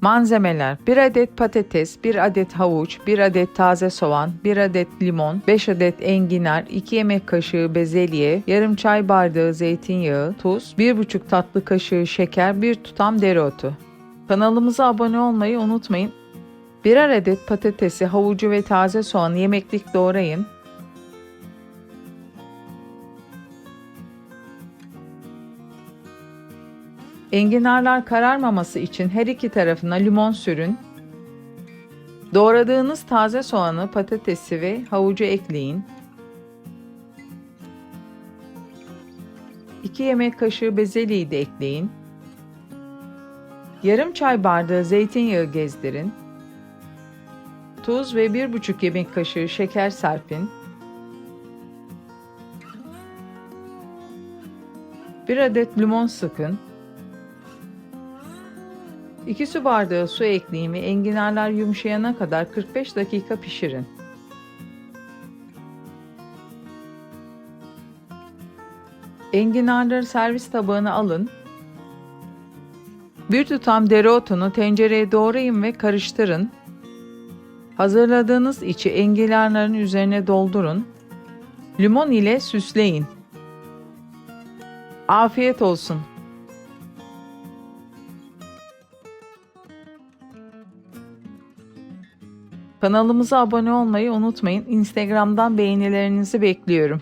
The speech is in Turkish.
Malzemeler 1 adet patates, 1 adet havuç, 1 adet taze soğan, 1 adet limon, 5 adet enginar, 2 yemek kaşığı bezelye, yarım çay bardağı zeytinyağı, tuz, 1,5 tatlı kaşığı şeker, 1 tutam dereotu. Kanalımıza abone olmayı unutmayın. Birer adet patatesi, havucu ve taze soğanı yemeklik doğrayın. Enginarlar kararmaması için her iki tarafına limon sürün. Doğradığınız taze soğanı, patatesi ve havucu ekleyin. 2 yemek kaşığı bezelyeyi de ekleyin. Yarım çay bardağı zeytinyağı gezdirin. Tuz ve 1,5 yemek kaşığı şeker serpin. 1 adet limon sıkın. 2 su bardağı su ekleyin ve enginarlar yumuşayana kadar 45 dakika pişirin. Enginarları servis tabağına alın. Bir tutam dereotunu tencereye doğrayın ve karıştırın. Hazırladığınız içi enginarların üzerine doldurun. Limon ile süsleyin. Afiyet olsun. Kanalımıza abone olmayı unutmayın. Instagram'dan beğenilerinizi bekliyorum.